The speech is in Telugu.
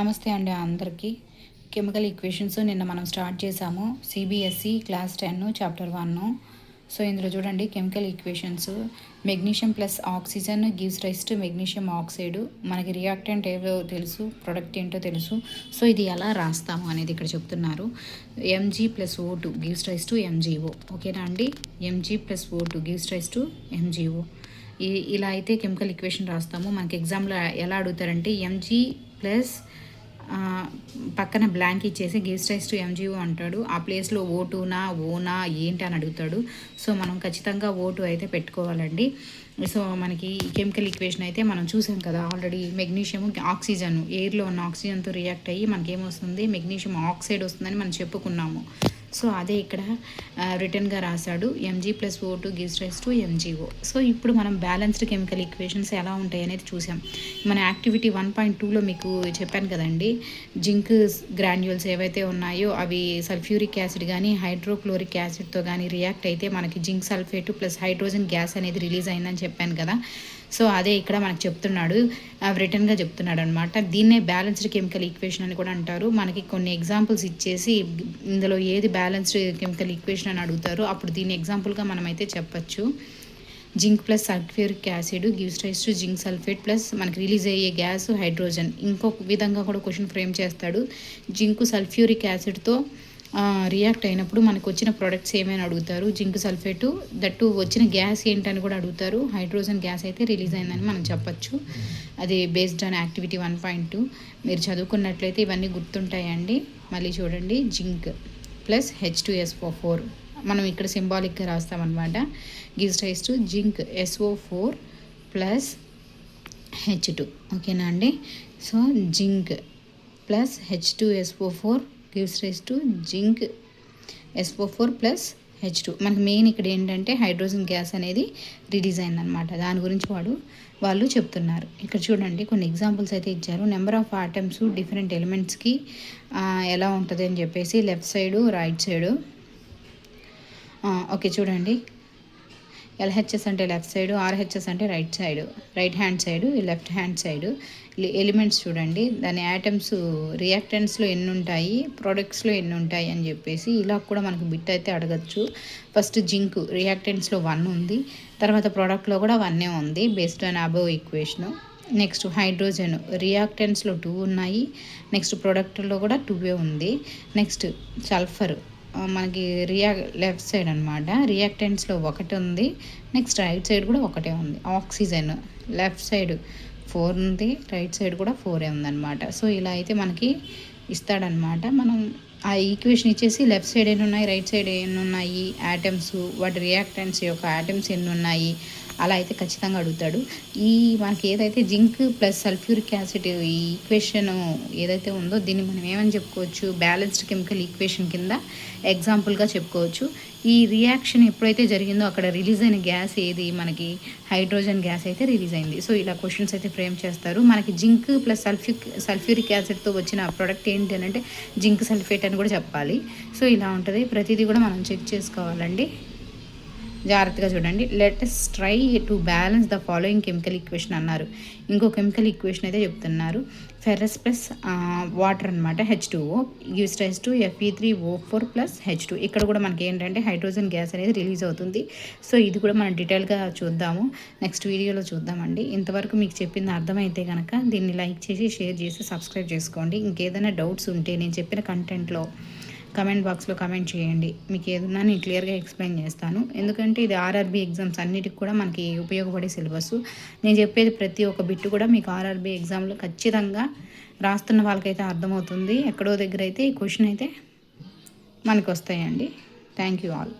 నమస్తే అండి అందరికీ. కెమికల్ ఈక్వేషన్స్ నిన్న మనం స్టార్ట్ చేసాము CBSE class ten chapter one. So ఇందులో చూడండి chemical equations. Magnesium plus oxygen gives rise to magnesium oxide. మనకి రియాక్టెంట్ ఏవో తెలుసు ప్రొడక్ట్ ఏంటో తెలుసు. సో ఇది ఎలా రాస్తాము అనేది ఇక్కడ చెప్తున్నారు. Mg plus O two gives rise to MgO ఓకేనా అండి? Mg plus O two gives rise to MgO ఇలా అయితే కెమికల్ ఈక్వేషన్ రాస్తాము. మనకి ఎగ్జామ్లో ఎలా అడుగుతారంటే ఎంజీ ప్లస్ పక్కన బ్లాంక్ ఇచ్చేసి రైస్ టు ఎంజీఓ అంటాడు. ఆ ప్లేస్లో ఓటునా ఓనా ఏంటి అని అడుగుతాడు. సో మనం ఖచ్చితంగా ఓటు అయితే పెట్టుకోవాలండి. సో మనకి కెమికల్ ఈక్వేషన్ అయితే మనం చూసాం కదా ఆల్రెడీ మెగ్నీషియం ఆక్సిజన్ ఎయిర్లో ఉన్న ఆక్సిజన్తో రియాక్ట్ అయ్యి మనకి ఏమొస్తుంది మెగ్నీషియం ఆక్సైడ్ వస్తుందని మనం చెప్పుకున్నాము. సో అదే ఇక్కడ రిటర్న్గా రాశాడు. Mg plus O two gives rise to MgO so ఇప్పుడు మనం బ్యాలెన్స్డ్ కెమికల్ ఈక్వేషన్స్ ఎలా ఉంటాయి అనేది చూసాం. మన యాక్టివిటీ వన్ పాయింట్ టూలో మీకు చెప్పాను కదండి. జింక్ గ్రాన్యూల్స్ ఏవైతే ఉన్నాయో అవి సల్ఫ్యూరిక్ యాసిడ్ కానీ హైడ్రోక్లోరిక్ యాసిడ్తో కానీ రియాక్ట్ అయితే మనకి zinc sulphate plus hydrogen gas అనేది రిలీజ్ అయిందని చెప్పాను కదా. సో అదే ఇక్కడ మనకు చెప్తున్నాడు రిటర్న్గా చెప్తున్నాడు అనమాట దీన్నే బ్యాలెన్స్డ్ కెమికల్ ఈక్వేషన్ అని కూడా అంటారు. మనకి కొన్ని ఎగ్జాంపుల్స్ ఇచ్చేసి ఇందులో ఏది బ్యాలెన్స్డ్ కెమికల్ ఈక్వేషన్ అని అడుగుతారు అప్పుడు దీన్ని ఎగ్జాంపుల్గా మనమైతే చెప్పచ్చు. Zinc plus sulphuric acid gives rise to zinc sulphate plus మనకి రిలీజ్ అయ్యే గ్యాస్ హైడ్రోజన్ ఇంకొక విధంగా కూడా క్వశ్చన్ ఫ్రేమ్ చేస్తాడు. జింక్ సల్ఫ్యూరిక్ యాసిడ్తో రియాక్ట్ అయినప్పుడు మనకు వచ్చిన ప్రొడక్ట్స్ ఏమైనా అడుగుతారు? జింక్ సల్ఫేటు దట్టు వచ్చిన గ్యాస్ ఏంటని కూడా అడుగుతారు. హైడ్రోజన్ గ్యాస్ అయితే రిలీజ్ అయిందని మనం చెప్పచ్చు. అది based on activity one point two మీరు చదువుకున్నట్లయితే ఇవన్నీ గుర్తుంటాయండి. మళ్ళీ చూడండి. Zinc plus H two SO four మనం ఇక్కడ సింబాలిక్గా రాస్తామన్నమాట. Gives rise to zinc SO four plus H two ఓకేనా అండి? So zinc plus H two SO four gives rise to zinc SO four plus H two మనకి మెయిన్ ఇక్కడ ఏంటంటే హైడ్రోజన్ గ్యాస్ అనేది రిలీజ్ అయిందనమాట దాని గురించి వాడు వాళ్ళు చెప్తున్నారు. ఇక్కడ చూడండి కొన్ని ఎగ్జాంపుల్స్ అయితే ఇచ్చారు. నెంబర్ ఆఫ్ ఆటమ్స్ డిఫరెంట్ ఎలిమెంట్స్కి ఎలా ఉంటుంది అని చెప్పేసి left side right side okay చూడండి. ఎల్హెచ్ఎస్ అంటే లెఫ్ట్ సైడ్ ఆర్హెచ్ఎస్ అంటే right side right hand side left hand side. Elements చూడండి. దాని యాటమ్స్ రియాక్టెంట్స్లో ఎన్ని ఉంటాయి ప్రోడక్ట్స్లో ఎన్ని ఉంటాయి అని చెప్పేసి ఇలా కూడా మనకు బిట్ అయితే అడగచ్చు. ఫస్ట్ జింక్ రియాక్టెంట్స్లో వన్ ఉంది. తర్వాత ప్రోడక్ట్లో కూడా వన్నే ఉంది based on above equation. Next hydrogen రియాక్టెంట్స్లో two ఉన్నాయి. నెక్స్ట్ ప్రోడక్ట్లో కూడా టూవే ఉంది. నెక్స్ట్ సల్ఫర్ మనకి రియా లెఫ్ట్ సైడ్ అనమాట రియాక్టెంట్స్లో ఒకటి ఉంది. నెక్స్ట్ రైట్ సైడ్ కూడా ఒకటే ఉంది. ఆక్సిజన్ లెఫ్ట్ సైడ్ ఫోర్ ఉంది. రైట్ సైడ్ కూడా ఫోరే ఉందన్నమాట. సో ఇలా అయితే మనకి ఇస్తాడనమాట మనం ఆ ఈక్వేషన్ ఇచ్చేసి లెఫ్ట్ సైడ్ ఎన్ని ఉన్నాయి రైట్ సైడ్ ఎన్ని ఉన్నాయి యాటమ్స్ వాటి రియాక్టెంట్స్ యొక్క యాటమ్స్ ఎన్ని ఉన్నాయి అలా అయితే ఖచ్చితంగా అడుగుతాడు. ఈ మనకి ఏదైతే జింక్ ప్లస్ సల్ఫ్యూరిక్ యాసిడ్ ఈ ఈక్వేషన్ ఏదైతే ఉందో దీన్ని మనం ఏమని చెప్పుకోవచ్చు? బ్యాలెన్స్డ్ కెమికల్ ఈక్వేషన్ కింద ఎగ్జాంపుల్గా చెప్పుకోవచ్చు. ఈ రియాక్షన్ ఎప్పుడైతే జరిగిందో అక్కడ రిలీజ్ అయిన గ్యాస్ ఏది? మనకి హైడ్రోజన్ గ్యాస్ అయితే రిలీజ్ అయింది. సో ఇలా క్వశ్చన్స్ అయితే ఫ్రేమ్ చేస్తారు. మనకి జింక్ ప్లస్ సల్ఫ్యూక్ సల్ఫ్యూరిక్ యాసిడ్తో వచ్చిన ప్రోడక్ట్ ఏంటి? ఏంటి అని అంటే జింక్ సల్ఫేట్ అని కూడా చెప్పాలి. సో ఇలా ఉంటుంది. ప్రతిదీ కూడా మనం చెక్ చేసుకోవాలండి. జాగ్రత్తగా చూడండి. Let's try to balance the following chemical equation అన్నారు. ఇంకో కెమికల్ ఈక్వేషన్ అయితే చెప్తున్నారు. ఫెరస్ ప్లస్ వాటర్ అనమాట H two O use rise to Fe three O four plus H two ఇక్కడ కూడా మనకి ఏంటంటే హైడ్రోజన్ గ్యాస్ అనేది రిలీజ్ అవుతుంది. సో ఇది కూడా మనం డీటెయిల్గా చూద్దాము. నెక్స్ట్ వీడియోలో చూద్దామండి. ఇంతవరకు మీకు చెప్పింది అర్థమైతే కనుక దీన్ని లైక్ చేసి షేర్ చేసి సబ్స్క్రైబ్ చేసుకోండి. ఇంకేదైనా డౌట్స్ ఉంటే నేను చెప్పిన కంటెంట్లో కమెంట్ బాక్స్లో కమెంట్ చేయండి. మీకు ఏదన్నా నేను క్లియర్గా ఎక్స్ప్లెయిన్ చేస్తాను. ఎందుకంటే ఇది ఆర్ఆర్బీ ఎగ్జామ్స్ అన్నిటికి కూడా మనకి ఉపయోగపడే సిలబస్. నేను చెప్పేది ప్రతి ఒక్క బిట్టు కూడా మీకు ఆర్ఆర్బీ ఎగ్జామ్లో ఖచ్చితంగా రాస్తున్న వాళ్ళకైతే అర్థమవుతుంది. ఎక్కడో దగ్గర అయితే ఈ క్వశ్చన్ అయితే మనకు వస్తాయండి థ్యాంక్ యూ ఆల్.